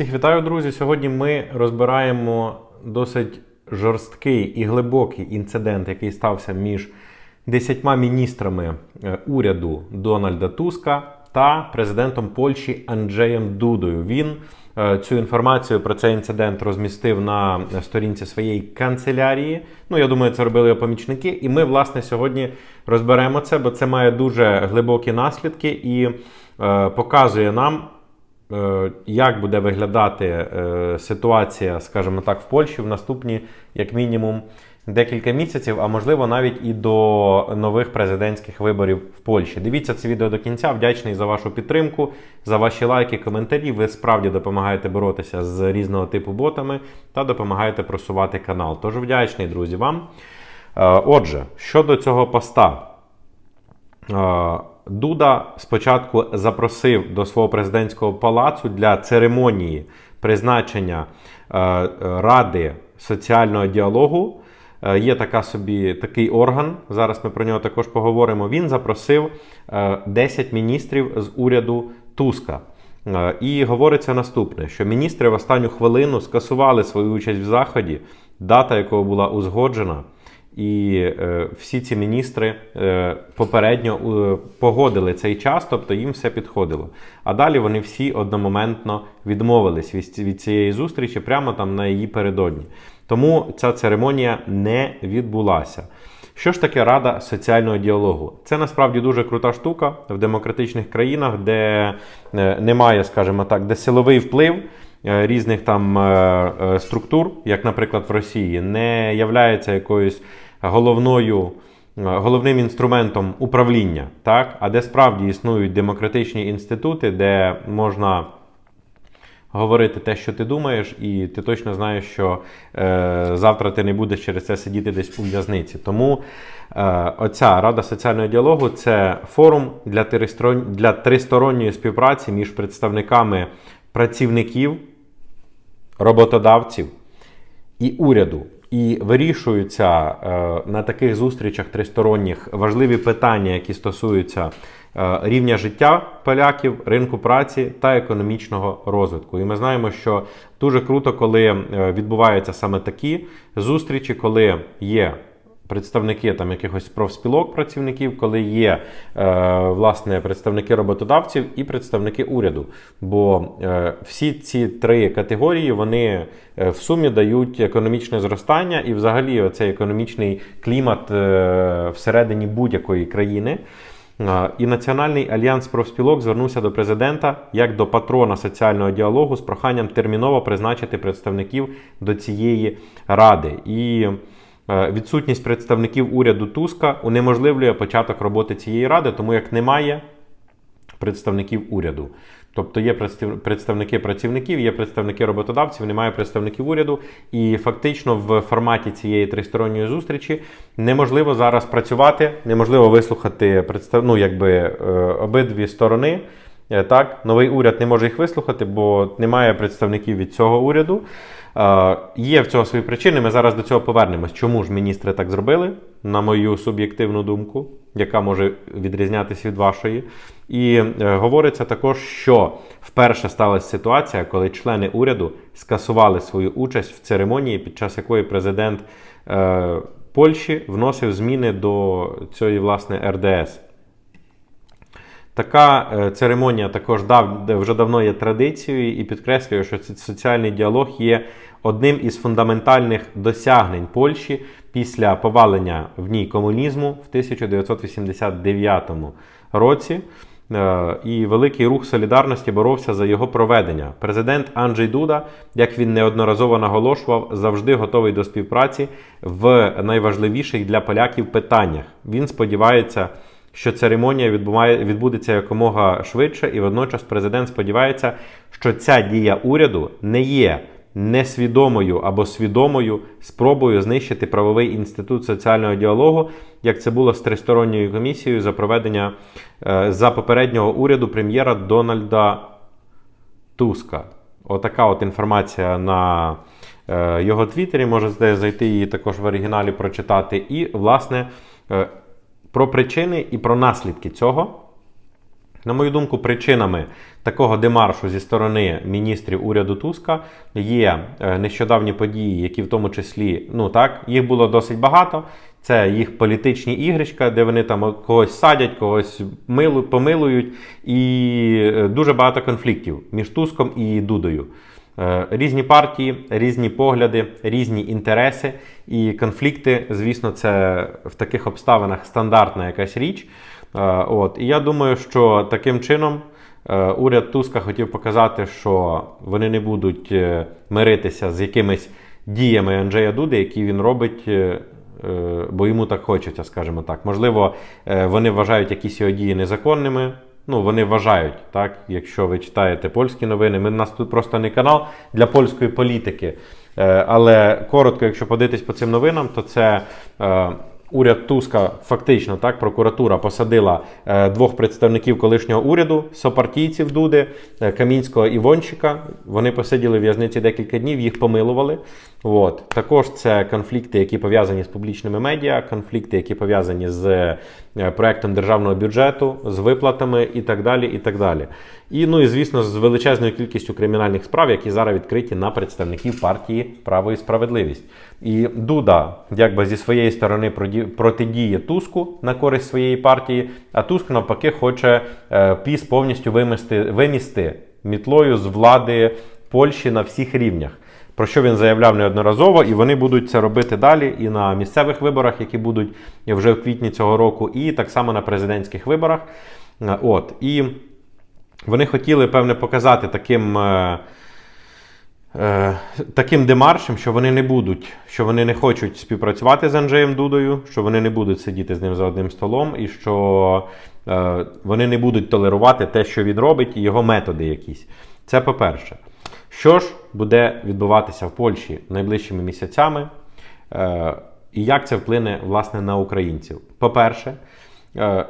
Всіх вітаю, друзі! Сьогодні ми розбираємо досить жорсткий і глибокий інцидент, який стався між десятьма міністрами е, уряду Дональда Туска та президентом Польщі Анджеєм Дудою. Він е, цю інформацію про цей інцидент розмістив на сторінці своєї канцелярії. Ну, я думаю, це робили його помічники. І ми, власне, сьогодні розберемо це, бо це має дуже глибокі наслідки і е, показує нам. Е, як буде виглядати е, ситуація, скажімо так, в Польщі в наступні, як мінімум, декілька місяців, а можливо навіть і до нових президентських виборів в Польщі. Дивіться це відео до кінця. Вдячний за вашу підтримку, за ваші лайки, коментарі. Ви справді допомагаєте боротися з різного типу ботами та допомагаєте просувати канал. Тож вдячний, друзі, вам. Е, Отже, щодо цього поста. Е, Дуда спочатку запросив до свого президентського палацу для церемонії призначення е, е, Ради соціального діалогу. Е, Є така собі такий орган. Зараз ми про нього також поговоримо. Він запросив е, 10 міністрів з уряду Туска. Е, І говориться наступне: що міністри в останню хвилину скасували свою участь в заході, дата якого була узгоджена. І е, всі ці міністри е, попередньо е, погодили цей час, тобто їм все підходило. А далі вони всі одномоментно відмовились від, від цієї зустрічі прямо там на її передодні. Тому ця церемонія не відбулася. Що ж таке Рада соціального діалогу? Це насправді дуже крута штука в демократичних країнах, де е, немає, скажімо так, де силовий вплив різних там е, е, структур, як, наприклад, в Росії, не являється якоюсь головною. е, Головним інструментом управління, так? а де справді існують демократичні інститути, де можна говорити те, що ти думаєш, і ти точно знаєш, що е, завтра ти не будеш через це сидіти десь у в'язниці. Тому е, оця Рада соціального діалогу це форум для, тристорон... для тристоронньої співпраці між представниками працівників, роботодавців і уряду. І вирішуються е, на таких зустрічах тристоронніх важливі питання, які стосуються е, рівня життя поляків, ринку праці та економічного розвитку. І ми знаємо, що дуже круто, коли е, відбуваються саме такі зустрічі, коли є представники там якихось профспілок працівників, коли є е, власне представники роботодавців і представники уряду. Бо е, всі ці три категорії вони е, в сумі дають економічне зростання і, взагалі, оцей економічний клімат е, всередині будь-якої країни. Е, І Національний альянс профспілок звернувся до президента як до патрона соціального діалогу з проханням терміново призначити представників до цієї ради. І відсутність представників уряду Туска унеможливлює початок роботи цієї ради, тому як немає представників уряду. Тобто є представ- представники працівників, є представники роботодавців, немає представників уряду. І фактично в форматі цієї тристоронньої зустрічі неможливо зараз працювати, неможливо вислухати ну, якби, е, обидві сторони. Е, Так, новий уряд не може їх вислухати, бо немає представників від цього уряду. Е, є в цього свої причини. Ми зараз до цього повернемось. Чому ж міністри так зробили, на мою суб'єктивну думку, яка може відрізнятися від вашої. І е, говориться також, що вперше сталася ситуація, коли члени уряду скасували свою участь в церемонії, під час якої президент е, Польщі вносив зміни до цієї власне РДС. Така е, церемонія також дав, вже давно є традицією і підкреслює, що соціальний діалог є одним із фундаментальних досягнень Польщі після повалення в ній комунізму в 1989 році. Е, І великий рух солідарності боровся за його проведення. Президент Анджей Дуда, як він неодноразово наголошував, завжди готовий до співпраці в найважливіших для поляків питаннях. Він сподівається, що церемонія відбудеться якомога швидше, і водночас президент сподівається, що ця дія уряду не є несвідомою або свідомою спробою знищити правовий інститут соціального діалогу, як це було з тристоронньою комісією за проведення е, за попереднього уряду прем'єра Дональда Туска. Отака от інформація на е, його твіттері. Можете зайти її також в оригіналі прочитати. І, власне, е, про причини і про наслідки цього На мою думку, причинами такого демаршу зі сторони міністрів уряду Туска є е, нещодавні події, які в тому числі, ну так, їх було досить багато. Це їх політичні ігрищка, де вони там когось садять, когось милу, помилують, і е, дуже багато конфліктів між Туском і Дудою. Е, Різні партії, різні погляди, різні інтереси і конфлікти. Звісно, це в таких обставинах стандартна якась річ. Е, От. І я думаю, що таким чином е, уряд Туска хотів показати, що вони не будуть миритися з якимись діями Анджея Дуди, які він робить. Бо йому так хочеться, скажімо так. Можливо, вони вважають якісь його дії незаконними. Ну, вони вважають, так, якщо ви читаєте польські новини, ми у нас тут просто не канал для польської політики. Е, Але коротко, якщо подивитись по цим новинам, то це е, уряд Туска, фактично, так, прокуратура посадила е, двох представників колишнього уряду, сопартійців Дуди, е, Камінського і Вончика. Вони посиділи в в'язниці декілька днів, їх помилували. От. Також це конфлікти, які пов'язані з публічними медіа, конфлікти, які пов'язані з е, проектом державного бюджету, з виплатами і так далі. І так далі. І, ну і звісно, з величезною кількістю кримінальних справ, які зараз відкриті на представників партії Право і справедливість. І Дуда, якби зі своєї сторони протидіє Туску на користь своєї партії, а Туск навпаки хоче е, піс повністю вимісти, вимісти мітлою з влади Польщі на всіх рівнях. Про що він заявляв неодноразово, і вони будуть це робити далі і на місцевих виборах, які будуть вже в квітні цього року, і так само на президентських виборах. Е, От і вони хотіли, певне, показати таким. е, е, Таким демаршем, що вони не будуть, що вони не хочуть співпрацювати з Анджеєм Дудою, що вони не будуть сидіти з ним за одним столом, і що е, вони не будуть толерувати те, що він робить, і його методи якісь. Це по-перше. Що ж буде відбуватися в Польщі найближчими місяцями, е, і як це вплине власне на українців? По-перше,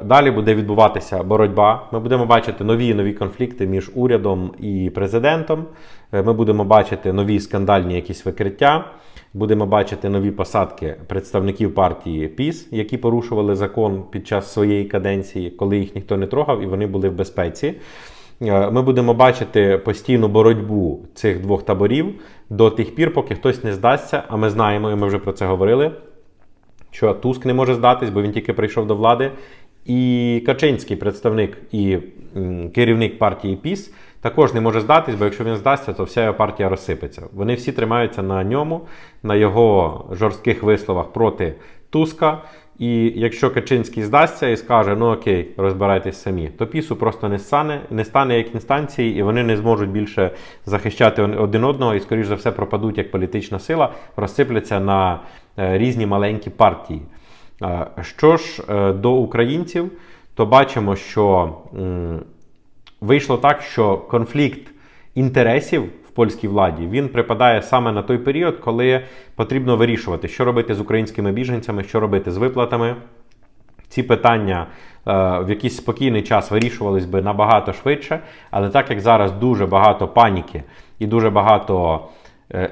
далі буде відбуватися боротьба. Ми будемо бачити нові нові конфлікти між урядом і президентом. Е, Ми будемо бачити нові скандальні якісь викриття. Будемо бачити нові посадки представників партії ПІС, які порушували закон під час своєї каденції, коли їх ніхто не трогав і вони були в безпеці. Е, Ми будемо бачити постійну боротьбу цих двох таборів до тих пір, поки хтось не здасться. А ми знаємо, і ми вже про це говорили, що Туск не може здатись, бо він тільки прийшов до влади. І Качинський представник і керівник партії ПІС також не може здатись, бо якщо він здасться, то вся його партія розсипеться. Вони всі тримаються на ньому, на його жорстких висловах проти Туска. І якщо Качинський здасться і скаже, ну окей, розбирайтесь самі, то пісу просто не стане, не стане як інстанції, і вони не зможуть більше захищати один одного і, скоріш за все, пропадуть як політична сила, розсипляться на е, різні маленькі партії. Що ж е, до українців, то бачимо, що вийшло так, що конфлікт інтересів польській владі він припадає саме на той період, коли потрібно вирішувати, що робити з українськими біженцями, що робити з виплатами. Ці питання е, в якийсь спокійний час вирішувались би набагато швидше, але так як зараз дуже багато паніки і дуже багато е,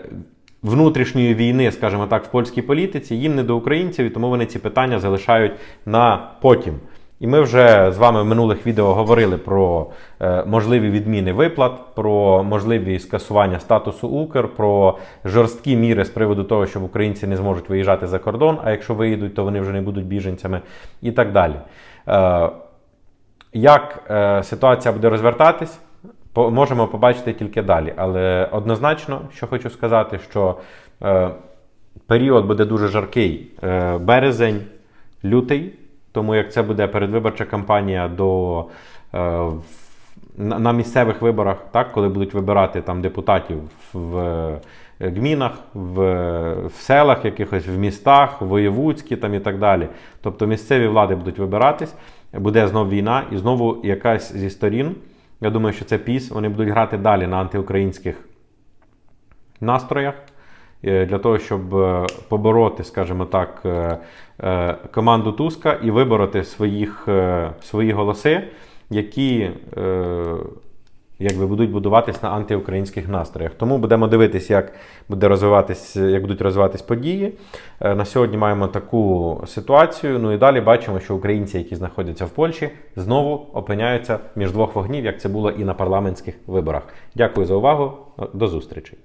внутрішньої війни, скажімо так, в польській політиці, їм не до українців, і тому вони ці питання залишають на потім. І ми вже з вами в минулих відео говорили про е, можливі відміни виплат, про можливі скасування статусу Укр, про жорсткі міри з приводу того, що українці не зможуть виїжджати за кордон, а якщо виїдуть, то вони вже не будуть біженцями і так далі. Е, як е, ситуація буде розвертатись, можемо побачити тільки далі. Але однозначно, що хочу сказати, що період буде дуже жаркий. Березень, лютий, тому як це буде передвиборча кампанія до. Е, на, місцевих виборах, так, коли будуть вибирати там депутатів в е, гмінах, в, в селах, якихось в містах, воєвудські там і так далі. Тобто місцеві влади будуть вибиратись, буде знов війна, і знову якась зі сторін. Я думаю, що це піс. Вони будуть грати далі на антиукраїнських настроях для того, щоб е, побороти, скажімо так, е, е, команду Туска і вибороти своїх, е, свої голоси, які е, якби будуть будуватись на антиукраїнських настроях. Тому будемо дивитися, як буде розвиватись, як будуть розвиватись події. Е, На сьогодні маємо таку ситуацію. Ну і далі бачимо, що українці, які знаходяться в Польщі, знову опиняються між двох вогнів, як це було і на парламентських виборах. Дякую за увагу. До зустрічі.